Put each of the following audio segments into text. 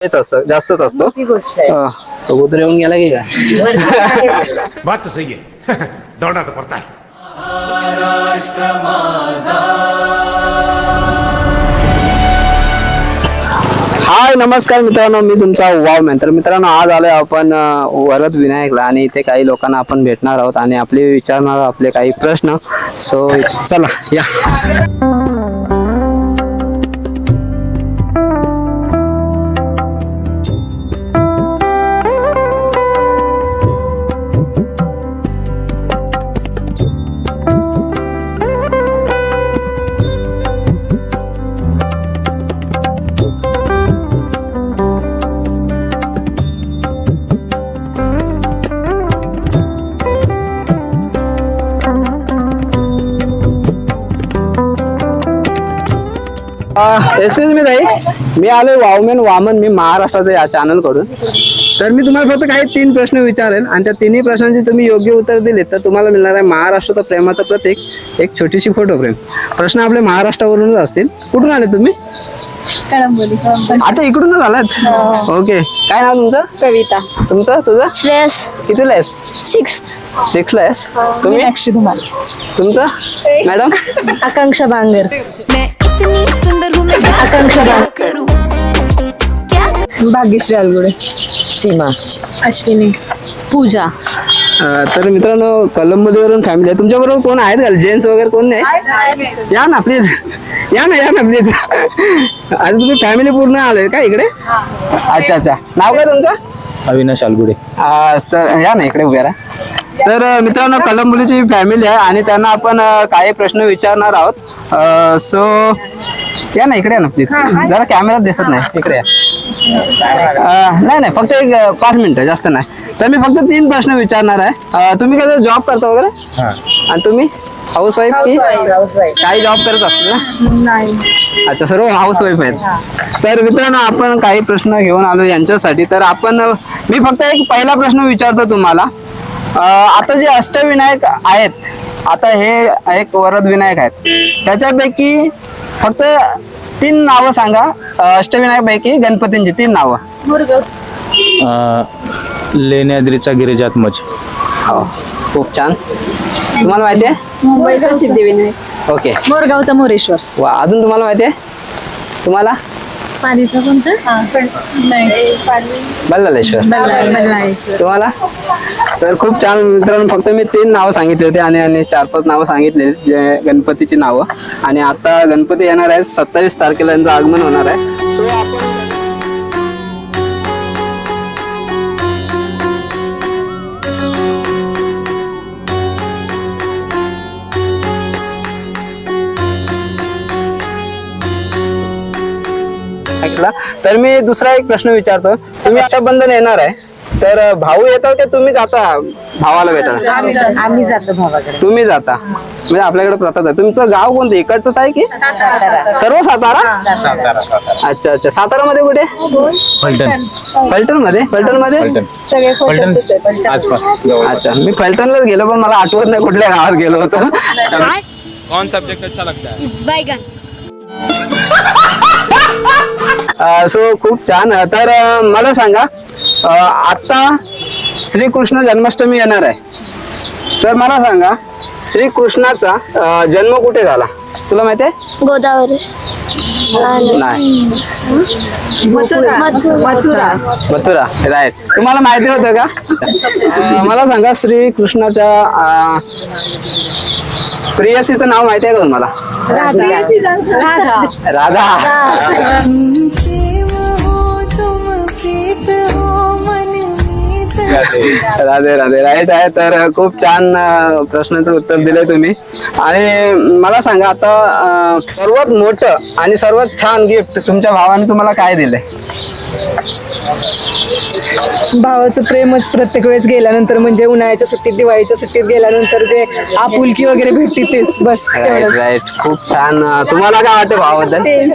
असतं जास्तच असतो. ती गोष्ट आहे. अं, कबूतर येऊन गेला की काय? बात तो सही है दौड़ना तो पड़ता है हाय नमस्कार मित्रांनो मी तुमचा वाव मॅन. तर मित्रांनो आज आलोय आपण वरद विनायकला आणि इथे काही लोकांना आपण भेटणार आहोत आणि आपले विचारणार आहोत आपले काही प्रश्न. सो चला या. एक्सक्यूज मी ताई. मी आलोय वावमेन वामन मी महाराष्ट्राचं या चॅनलकडून. तर मी तुम्हाला फक्त काही तीन प्रश्न विचारेल आणि त्या तिन्ही प्रश्नांची तुम्ही योग्य उत्तर दिले तर तुम्हाला मिळणार आहे महाराष्ट्राचं प्रेमाचं प्रतीक एक छोटीशी फोटो फ्रेम प्रश्न आपले महाराष्ट्रावरूनच असतील. कुठून आले तुम्ही? अच्छा इकडूनच आलात? ओके काय नाव तुमचं? कविता. तुमचं? तुझं? श्रेयस. कितीला आहेस? सिक्स सिक्सला आहेस? तुम्ही? मीनाक्षी धुमाल तुमचं? मॅडम? आकांक्षा बांगर. मैं इतनी सुंदर हूँ मैं आकांक्षा करूँ क्या? भाग्यश्री अलगुडे सीमा. अश्विनी. पूजा. अं, तर मित्रांनो कलंबोलीवरून फॅमिली आहे. तुमच्याबरोबर कोण आहेत का? जेंट्स वगैरे कोण नाही? या ना प्लीज या ना या ना प्लीज आता तुम्ही फॅमिली पूर्ण आले का इकडे? अच्छा अच्छा. नाव काय तुमचं? अविनाश आलगुडे. अं, तर या ना इकडे उभ्या राहा. तर मित्रांनो कलंबोलीची फॅमिली आहे आणि त्यांना आपण काही प्रश्न विचारणार आहोत. सो या ना इकडे या ना प्लीज जरा कॅमेरा दिसत नाही. इकडे या. नाही नाही फक्त एक पाच मिनिटं जास्त नाही. तर मी फक्त तीन प्रश्न विचारणार आहे. तुम्ही कसं जॉब करता वगैरे? हां. आणि तुम्ही? हाऊस वाईफ की काही जॉब करत असतो ना? नाही. अच्छा सर्व हाऊस वाईफ आहेत तर मित्रांनो आपण काही प्रश्न घेऊन आलो यांच्यासाठी. तर आपण मी फक्त एक पहिला प्रश्न विचारतो तुम्हाला. आता जे अष्टविनायक आहेत आता हे एक वरद विनायक आहेत. त्याच्यापैकी फक्त तीन नावं सांगा. अं, अष्टविनायकपैकी गणपतींची तीन नावं. लेण्याद्रीचा गिरिजात्मज हो खूप छान. तुम्हाला माहिती आहे? मुंबईचा सिद्धिविनायक. ओके. मोरगावचा मोरेश्वर. वा अजून तुम्हाला माहिती आहे? तुम्हाला? पालीचा कोणता? नाही. बल्लालेश्वर बल्लाळेश्वर. तुम्हाला? तर खूप छान मित्रांनो फक्त मी तीन नावं सांगितली होती आणि आणि चार पाच नावं सांगितली जे गणपतीची नावं. आणि आता गणपती येणार आहेत सत्तावीस तारखेला यांचं आगमन होणार आहे. सो आपण ऐकला तर मी दुसरा एक प्रश्न विचारतो. तुम्ही रक्षाबंधन येणार आहे. तर भाऊ येतात का? तुम्ही जाता. भावाला भेटायला. आम्ही जातो. भावाकडे. तुम्ही जाता. म्हणजे आपल्याकडे प्रथाच आहे तुमचं गाव कोणतं? इकडचंच आहे की? सर्व सातारा? अच्छा अच्छा. सातारा मध्ये कुठे? फलटण. फलटण. मध्ये फलटणमध्ये अच्छा. मी फलटणलाच गेलो पण मला आठवत नाही कुठल्या गावात गेलो होतो. कौन सब्जेक्ट अच्छा लगता है? सो खूप छान. तर मला सांगा आता श्रीकृष्ण जन्माष्टमी येणार आहे. तर मला सांगा श्रीकृष्णाचा जन्म कुठे झाला? तुला माहिती आहे? गोदावरी. नाही. मथुरा. मथुरा. मथुरा. राईट तुम्हाला माहिती होतं का? मला सांगा श्रीकृष्णाच्या अं, प्रियसीचं नाव माहिती आहे का तुम्हाला? राधा. राधा. राधे राधे. राईट आहे. तर खूप छान प्रश्नाचं उत्तर दिलंय तुम्ही. आणि मला सांगा आता सर्वात मोठं आणि सर्वात छान गिफ्ट तुमच्या भावाने तुम्हाला काय दिलंय? भावाचं प्रेमच प्रत्येक वेळेस गेल्यानंतर म्हणजे उन्हाळ्याच्या सुट्टीत दिवाळीच्या सुट्टीत गेल्यानंतर जे आपुलकी वगैरे भेटते तेच बस राईट तेवढंच. खूप छान. तुम्हाला काय वाटतं भावाबद्दल? तेच.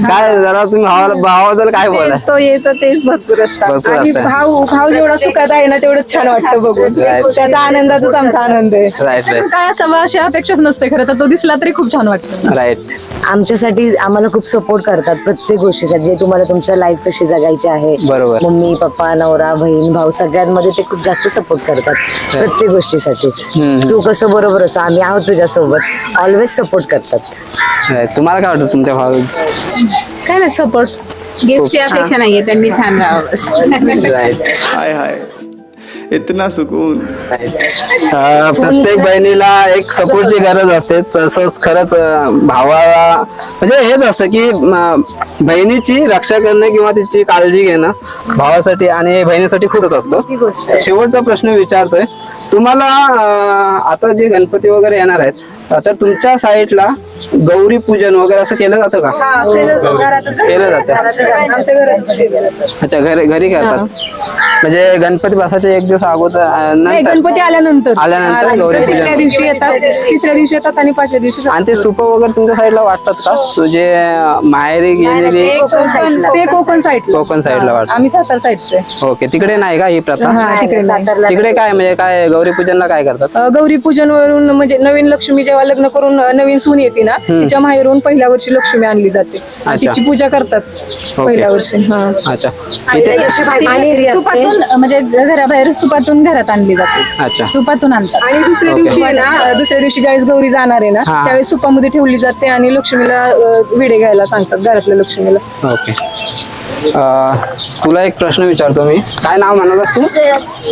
काय जरा तुम्ही भावाला भावाबद्दल काय बोला तेच तो येतो तेच भरपूर असतात. भरपूर आणि असतात. भाऊ भाऊ जेवढा सुखात आहे ना तेवढं छान वाटतं बघून. Right. त्याचा आनंदाचाच आमचा आनंद आहे. राईट राईट काय असावं अशी अपेक्षाच नसते खरं तर. तो दिसला तरी खूप छान वाटतं. राईट आमच्यासाठी आम्हाला खूप सपोर्ट करतात प्रत्येक गोष्टीसाठी जे तुम्हाला तुमच्या लाईफ कशी जगायची आहे. बरोबर. मम्मी पप्पा नवरा बहीण भाऊ सगळ्यांमध्ये ते खूप जास्त सपोर्ट करतात. प्रत्येक गोष्टीसाठीच. हम्म. तू कसं बरोबर असं आम्ही आहोत तुझ्यासोबत. ऑलवेज सपोर्ट करतात. तुम्हाला काय वाटतं तुमच्या भाऊ काय नाही सपोर्ट गिफ्टची अपेक्षा नाहीये त्यांनी छान राहावं हाय हाय. इतना सुकून. प्रत्येक बहिणीला एक सपोर्टची गरज असते. तसंच खरंच अं, भावाला म्हणजे हेच असतं की बहिणीची रक्षा करणं किंवा तिची काळजी घेणं भावासाठी आणि बहिणीसाठी खूपच असतो. शेवटचा प्रश्न विचारतोय. तुम्हाला अं, आता जे गणपती वगैरे येणार आहेत तर तुमच्या साईडला गौरी पूजन वगैरे असं केलं जातं का? केलं जातं. आमच्या घरात अच्छा घरी घरी करतात? म्हणजे गणपती बसायच्या एक दिवस अगोदर नाही नंतर? गणपती आल्यानंतर. आल्यानंतर आल्यानंतर गौरी पूजन. तिसऱ्या दिवशी येतात. तिसऱ्या दिवशी येतात आणि पाचव्या दिवशी आणि ते सुप वगैरे तुमच्या साईडला वाटतात का? तुझे माहेरी गेलेली ते कोकण साईड कोकण साईडला. वाटतात आम्ही सातारा साईडचे. ओके तिकडे नाही का ही प्रथा? हा तिकडे नाही तिकडे काय म्हणजे काय गौरी पूजनला काय करतात? अ, गौरी पूजन वरून म्हणजे नवीन लक्ष्मी जेव्हा लग्न करून नवीन सून येते ना तिच्या माहेरून पहिल्या वर्षी लक्ष्मी आणली जाते. तिची पूजा करतात पहिल्या वर्षी हा. सुपातून म्हणजे घराबाहेर सुपातून घरात आणली जाते. अच्छा. सुपातून आणतात. आणि दुसऱ्या. दिवशी ना दुसऱ्या दिवशी ज्यावेळेस गौरी जाणार आहे ना. त्यावेळेस सुपामध्ये ठेवली जाते आणि लक्ष्मीला विडे घ्यायला सांगतात घरातल्या लक्ष्मीला. तुला एक प्रश्न विचारतो मी. काय नाव म्हणालास तू?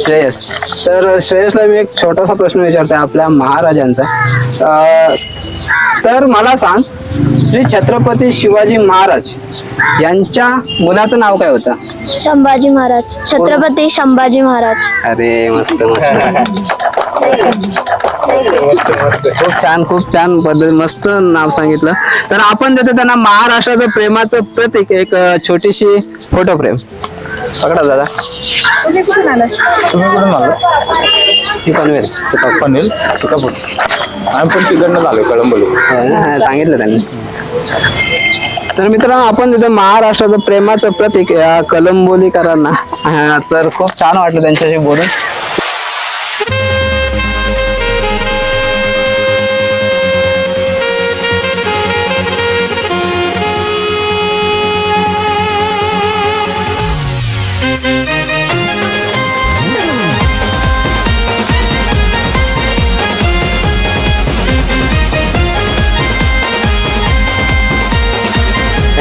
श्रेयस. तर श्रेयसला मी एक छोटासा प्रश्न विचारतोय आपल्या महाराजांचा. तर मला सांग श्री छत्रपती शिवाजी महाराज यांच्या मुलाचं नाव काय होतं? संभाजी महाराज. छत्रपती संभाजी महाराज. अरे मस्त मस्त. खूप छान खूप छान पद्धत मस्त नाव सांगितलं. तर आपण देतो त्यांना महाराष्ट्राचं प्रेमाचं प्रतीक एक छोटीशी फोटो फ्रेम. पकडा दादा. तुम्ही कुठून आला पनवेल सुका सुकापूर आम्ही पण तिकडनं आलो कळंबलो. सांगितलं त्यांनी. तर मित्रांनो आपण तिथं महाराष्ट्राचं प्रेमाचं प्रतीक या कलंबोलीकरांना. तर खूप छान वाटलं त्यांच्याशी बोलून.